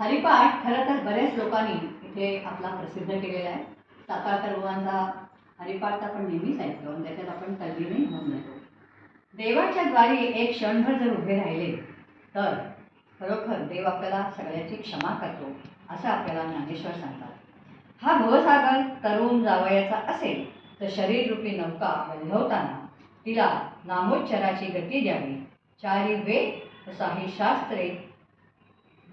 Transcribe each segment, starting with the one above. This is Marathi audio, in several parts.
हरिपाठ खरं तर बऱ्याच लोकांनी इथे आपला प्रसिद्ध केलेला आहे. सातारकर बुवांचा हरिपाठ तर आपण नेहमीच ऐकतो आणि त्याच्यात आपण तल्लीनही होऊन येतो देवाच्या द्वारी एक क्षणभर जर उभे राहिले तर खरोखर देव आपल्याला सगळ्याची क्षमा करतो असं आपल्याला ज्ञानेश्वर सांगतात. हा भवसागर तरुण जावयाचा असेल तर शरीररूपी नौका वल्हवताना तिला नामोच्चराची गती द्यावी. चारी वेद तसाही शास्त्रे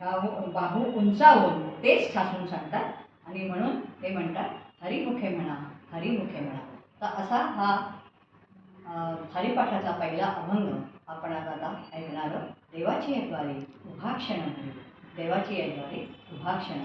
बाहू बाहू उंचावून तेच ठासून सांगतात. आणि म्हणून ते म्हणतात हरिमुखे म्हणा हरिमुखे म्हणा. तर असा हा हरिपाठाचा पहिला अभंग आपण आता ऐकणार देवाची ऐकवारी उभा क्षण देवाची ऐकवारी उभा क्षण